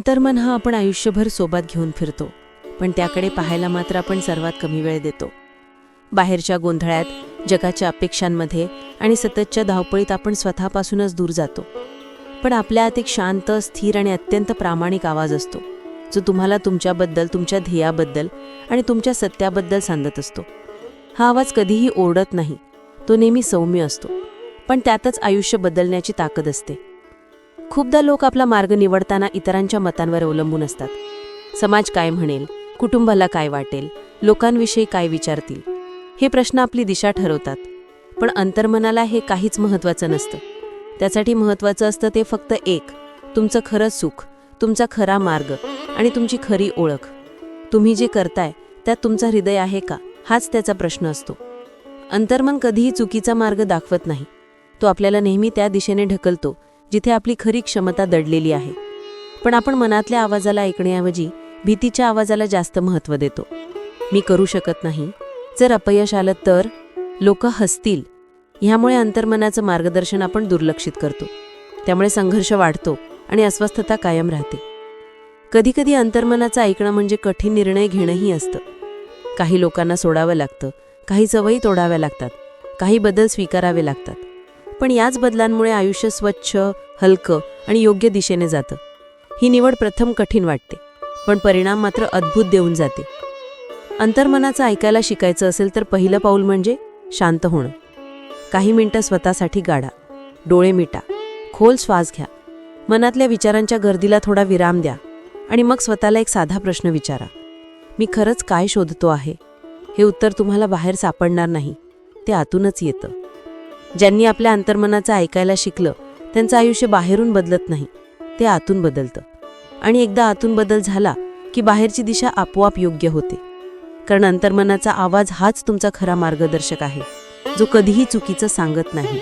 अंतर्मन हा आपण आयुष्यभर सोबत घेऊन फिरतो पण त्याकडे पाहायला मात्र आपण सर्वात कमी वेळ देतो. बाहेरच्या गोंधळात जगाच्या अपेक्षांमध्ये आणि सततच्या धावपळीत आपण स्वतःपासूनच दूर जातो. पण आपल्या आत एक शांत स्थिर आणि अत्यंत प्रामाणिक आवाज असतो जो तुम्हाला तुमच्याबद्दल तुमच्या ध्येयाबद्दल आणि तुमच्या सत्याबद्दल सांगत असतो. हा आवाज कधीही ओरडत नाही तो नेहमी सौम्य असतो पण त्यातच आयुष्य बदलण्याची ताकद असते. खूपदा लोक आपला मार्ग निवडताना इतरांच्या मतांवर अवलंबून असतात. समाज काय म्हणेल? कुटुंबाला काय वाटेल? लोकांविषयी काय विचारतील? हे प्रश्न आपली दिशा ठरवतात. पण अंतर्मनाला हे काहीच महत्त्वाचं नसतं. त्यासाठी महत्त्वाचं असतं ते फक्त एक तुमचं खरं सुख तुमचा खरा मार्ग आणि तुमची खरी ओळख. तुम्ही जे करताय त्यात तुमचा हृदय आहे का? हाच त्याचा प्रश्न असतो. अंतर्मन कधीही चुकीचा मार्ग दाखवत नाही. तो आपल्याला नेहमी त्या दिशेने ढकलतो जिथे आपली खरी क्षमता दडलेली आहे. पण आपण मनातल्या आवाजाला ऐकण्याऐवजी भीतीच्या आवाजाला जास्त महत्त्व देतो. मी करू शकत नाही. जर अपयश आलं तर लोक हसतील. ह्यामुळे अंतर्मनाचं मार्गदर्शन आपण दुर्लक्षित करतो. त्यामुळे संघर्ष वाढतो आणि अस्वस्थता कायम राहते. कधीकधी अंतर्मनाचं ऐकणं म्हणजे कठीण निर्णय घेणंही असतं. काही लोकांना सोडावं लागतं. काही सवयी तोडाव्या लागतात. काही बदल स्वीकारावे लागतात. पण याच बदलांमुळे आयुष्य स्वच्छ हलकं आणि योग्य दिशेने जातं. ही निवड प्रथम कठीण वाटते पण परिणाम मात्र अद्भुत देऊन जाते. अंतर्मनाचं ऐकायला शिकायचं असेल तर पहिलं पाऊल म्हणजे शांत होणं. काही मिनटं स्वतःसाठी गाडा डोळे मिटा खोल श्वास घ्या. मनातल्या विचारांच्या गर्दीला थोडा विराम द्या आणि मग स्वतःला एक साधा प्रश्न विचारा. मी खरंच काय शोधतो आहे? हे उत्तर तुम्हाला बाहेर सापडणार नाही ते आतूनच येतं. ज्यांनी आपल्या अंतर्मनाचं ऐकायला शिकलं त्यांचं आयुष्य बाहेरून बदलत नाही ते आतून बदलतं. आणि एकदा आतून बदल झाला की बाहेरची दिशा आपोआप योग्य होते. कारण अंतर्मनाचा आवाज हाच तुमचा खरा मार्गदर्शक आहे जो कधीही चुकीचं सांगत नाही.